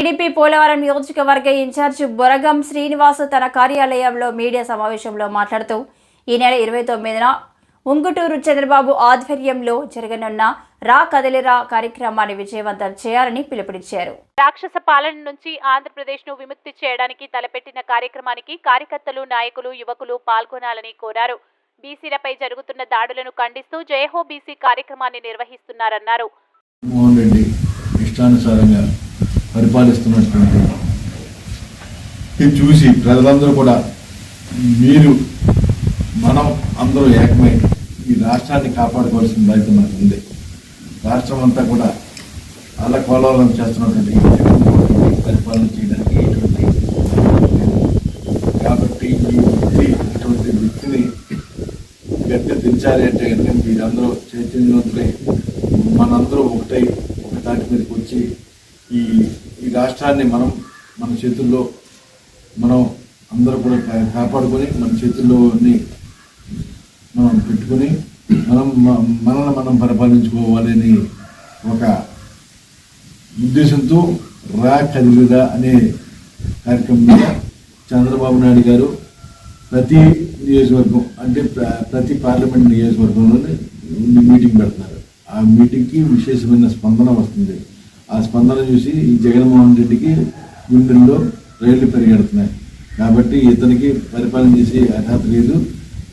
TDP Polavaram నియోజకవర్గ incharge Boragam Srinivas తన కార్యాలయంలో మీడియా సమావేశంలో మాట్లాడుతూ ఈ నెల ఇరవై తొమ్మిదిన ఉంగుటూరు చంద్రబాబు ఆధ్వర్యంలో జరగనున్న రా కదలిరా కార్యక్రమాన్ని విజయవంతం చేయాలని పిలుపునిచ్చారు. రాక్షస పాలన నుంచి ఆంధ్రప్రదేశ్ను విముక్తి చేయడానికి తలపెట్టిన కార్యక్రమానికి కార్యకర్తలు నాయకులు యువకులు పాల్గొనాలని కోరారు. బీసీలపై జరుగుతున్న దాడులను ఖండిస్తూ జయహో బీసీ కార్యక్రమాన్ని నిర్వహిస్తున్నారన్నారు. మోహన్ రెడ్డి ఇష్టానుసారంగా పరిపాలిస్తున్నటువంటి ఇది చూసి ప్రజలందరూ కూడా మీరు మనం అందరూ ఏకమై ఈ రాష్ట్రాన్ని కాపాడుకోవాల్సిన బాధ్యత మనకు ఉంది. రాష్ట్రం అంతా కూడా అల్లకోలం చేస్తున్నటువంటి పరిపాలన చేయడానికి ఎటువంటి కాబట్టి ఈ వృత్తి ఇటువంటి వృత్తిని గట్టి దించాలి అంటే కనుక మీరందరూ చైతన్యవంతులై మనందరూ ఒకటై ఒక దాటి మీదకి వచ్చి ఈ ఈ రాష్ట్రాన్ని మనం మన చేతుల్లో మనం అందరూ కూడా కాపాడుకొని మన చేతుల్లోని మనం పెట్టుకొని మనం మనల్ని మనం పరిపాలించుకోవాలని ఒక ఉద్దేశంతో రా కదిలిరా అనే కార్యక్రమం మీద చంద్రబాబు నాయుడు గారు ప్రతి నియోజకవర్గం అంటే ప్రతి పార్లమెంట్ నియోజకవర్గంలోనే మీటింగ్ పెడతారు ఆ మీటింగ్కి విశేషమైన స్పందన వస్తుంది. ఆ స్పందన చూసి ఈ జగన్మోహన్ రెడ్డికి గుండెల్లో రైళ్ళు పెరిగెడుతున్నాయి. కాబట్టి ఇతనికి పరిపాలన చేసే అర్హత లేదు.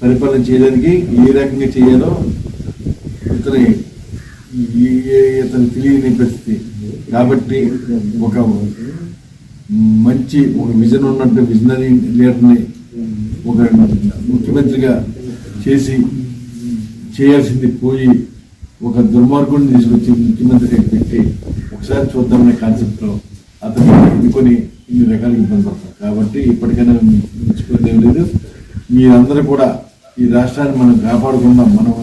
పరిపాలన చేయడానికి ఏ రకంగా చేయాలో ఇతని ఈ- ఇతను తెలియని పరిస్థితి. కాబట్టి ఒక మంచి ఒక విజన్ ఉన్నట్టు విజనరీ లీడర్ని ఒక ముఖ్యమంత్రిగా చేసి చేయాల్సింది పోయి ఒక దుర్మార్గుడిని తీసుకొచ్చి ముఖ్యమంత్రిగా పెట్టి ఒకసారి చూద్దామనే కాన్సెప్ట్లో అతను ఎన్నుకొని ఇన్ని రకాల ఇబ్బంది పడతారు. కాబట్టి ఇప్పటికైనా మించిపోయింది లేదు. మీరందరూ కూడా ఈ రాష్ట్రాన్ని మనం కాపాడుకుందాం మనం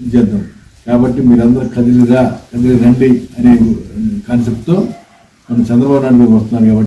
ఇది చేద్దాం. కాబట్టి మీరందరూ కదిలిరా కదిలి రండి అనే కాన్సెప్ట్తో మన చంద్రబాబు నాయుడు వస్తున్నారు కాబట్టి